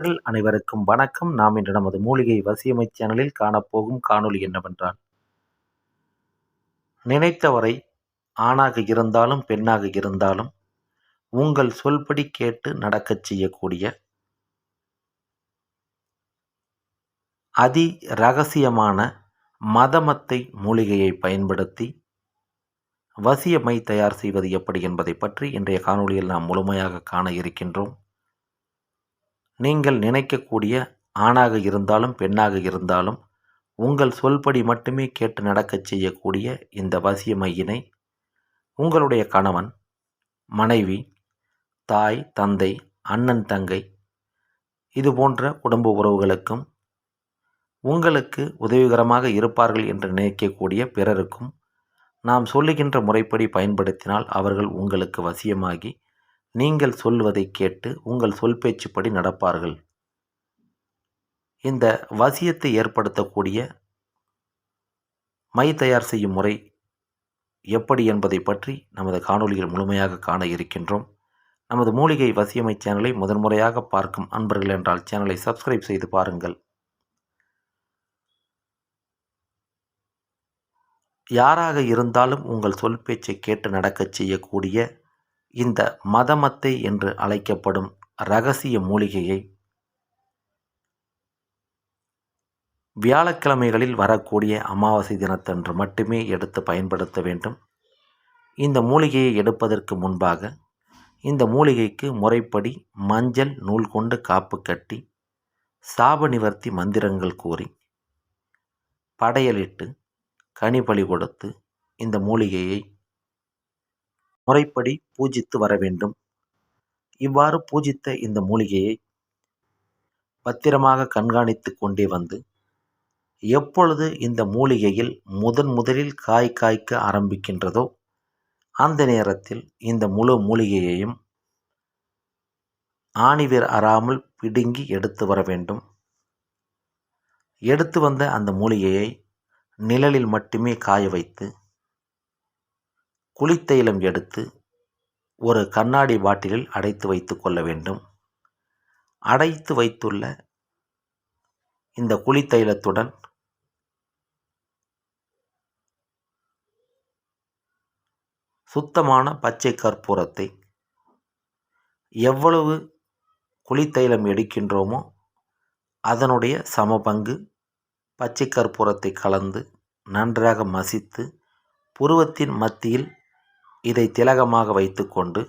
அனைவருக்கும் வணக்கம். நாம் இன்று நமது மூலிகை வசியமை சேனலில் காணப்போகும் காணொளி என்னவென்றால் நினைத்தவரை ஆணாக இருந்தாலும் பெண்ணாக இருந்தாலும் உங்கள் சொல்படி கேட்டு நடக்கச் செய்யக்கூடிய அதி ரகசியமான மதமத்தை மூலிகையை பயன்படுத்தி வசியமை தயார் செய்வது எப்படி என்பதை பற்றி இன்றைய காணொளியில் நாம் முழுமையாக காண இருக்கின்றோம். நீங்கள் நினைக்கக்கூடிய ஆணாக இருந்தாலும் பெண்ணாக இருந்தாலும் உங்கள் சொல்படி மட்டுமே கேட்டு நடக்கச் செய்யக்கூடிய இந்த வசிய மையினை உங்களுடைய கணவன் மனைவி தாய் தந்தை அண்ணன் தங்கை இது போன்ற குடும்ப உறவுகளுக்கும் உங்களுக்கு உதவிகரமாக இருப்பார்கள் என்று நினைக்கக்கூடிய பிறருக்கும் நாம் சொல்லுகின்ற முறைப்படி பயன்படுத்தினால் அவர்கள் உங்களுக்கு வசியமாகி நீங்கள் சொல்வதை கேட்டு உங்கள் சொல் பேச்சுப்படி நடப்பார்கள். இந்த வசியத்தை ஏற்படுத்தக்கூடிய மை தயார் செய்யும் முறை எப்படி என்பதை பற்றி நமது காணொலியில் முழுமையாக காண இருக்கின்றோம். நமது மூலிகை வசியமை சேனலை முதன்முறையாக பார்க்கும் அன்பர்கள் என்றால் சேனலை சப்ஸ்கிரைப் செய்து பாருங்கள். யாராக இருந்தாலும் உங்கள் சொல் பேச்சை கேட்டு நடக்கச் செய்யக்கூடிய இந்த மதமத்தை என்று அழைக்கப்படும் ரகசிய மூலிகையை வியாழக்கிழமைகளில் வரக்கூடிய அமாவாசை தினத்தன்று மட்டுமே எடுத்து பயன்படுத்த வேண்டும். இந்த மூலிகையை எடுப்பதற்கு முன்பாக இந்த மூலிகைக்கு முறைப்படி மஞ்சள் நூல் கொண்டு காப்பு கட்டி சாப நிவர்த்தி மந்திரங்கள் கூறி படையலிட்டு கனிபலி கொடுத்து இந்த மூலிகையை முறைப்படி பூஜித்து வர வேண்டும். இவ்வாறு பூஜித்த இந்த மூலிகையை பத்திரமாக கண்காணித்து கொண்டே வந்து எப்பொழுது இந்த மூலிகையில் முதன் முதலில் காய் காய்க்க ஆரம்பிக்கின்றதோ அந்த நேரத்தில் இந்த முழு மூலிகையையும் ஆணிவேர் அறாமல் பிடுங்கி எடுத்து வர வேண்டும். எடுத்து வந்த அந்த மூலிகையை நிழலில் மட்டுமே காய வைத்து குளித்தைலம் எடுத்து ஒரு கண்ணாடி பாட்டிலில் அடைத்து வைத்து கொள்ள வேண்டும். அடைத்து வைத்துள்ள இந்த குளித்தைலத்துடன் சுத்தமான பச்சை கற்பூரத்தை எவ்வளவு குளித்தைலம் எடுக்கின்றோமோ அதனுடைய சமபங்கு பச்சை கற்பூரத்தை கலந்து நன்றாக மசித்து புருவத்தின் மத்தியில் இதை திலகமாக வைத்துக்கொண்டு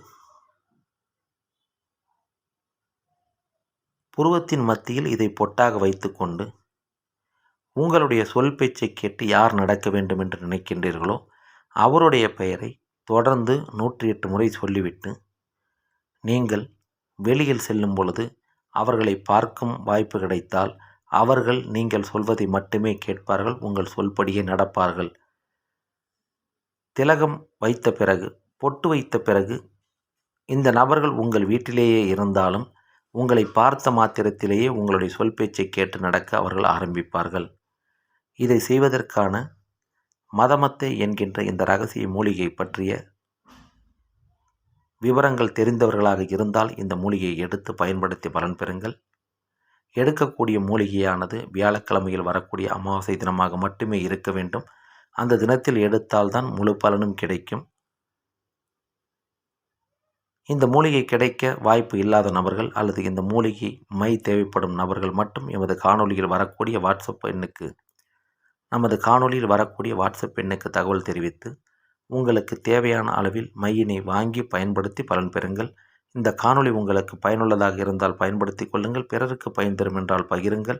புருவத்தின் மத்தியில் இதை பொட்டாக வைத்துக்கொண்டு உங்களுடைய சொல் பேச்சை கேட்டு யார் நடக்க வேண்டும் என்று நினைக்கின்றீர்களோ அவருடைய பெயரை தொடர்ந்து நூற்றி எட்டு முறை சொல்லிவிட்டு நீங்கள் வெளியில் செல்லும் பொழுது அவர்களை பார்க்கும் வாய்ப்பு கிடைத்தால் அவர்கள் நீங்கள் சொல்வதை மட்டுமே கேட்பார்கள் உங்கள் சொல்படியே நடப்பார்கள். திலகம் வைத்த பிறகு பொட்டு வைத்த பிறகு இந்த நபர்கள் உங்கள் வீட்டிலேயே இருந்தாலும் உங்களை பார்த்த மாத்திரத்திலேயே உங்களுடைய சொல் பேச்சை கேட்டு நடக்க அவர்கள் ஆரம்பிப்பார்கள். இதை செய்வதற்கான மதமத்தை என்கின்ற இந்த ரகசிய மூலிகை பற்றிய விவரங்கள் தெரிந்தவர்களாக இருந்தால் இந்த மூலிகையை எடுத்து பயன்படுத்தி பலன் பெறுங்கள். எடுக்கக்கூடிய மூலிகையானது வியாழக்கிழமையில் வரக்கூடிய அமாவாசை தினமாக மட்டுமே இருக்க வேண்டும். அந்த தினத்தில் எடுத்தால்தான் முழு பலனும் கிடைக்கும். இந்த மூலிகை கிடைக்க வாய்ப்பு இல்லாத நபர்கள் அல்லது இந்த மூலிகை மை தேவைப்படும் நபர்கள் மட்டும் எமது காணொலியில் வரக்கூடிய வாட்ஸ்அப் எண்ணுக்கு நமது காணொலியில் வரக்கூடிய வாட்ஸ்அப் எண்ணுக்கு தகவல் தெரிவித்து உங்களுக்கு தேவையான அளவில் மையினை வாங்கி பயன்படுத்தி பலன் பெறுங்கள். இந்த காணொளி உங்களுக்கு பயனுள்ளதாக இருந்தால் பயன்படுத்தி கொள்ளுங்கள். பிறருக்கு பயன் தரும் என்றால் பகிருங்கள்.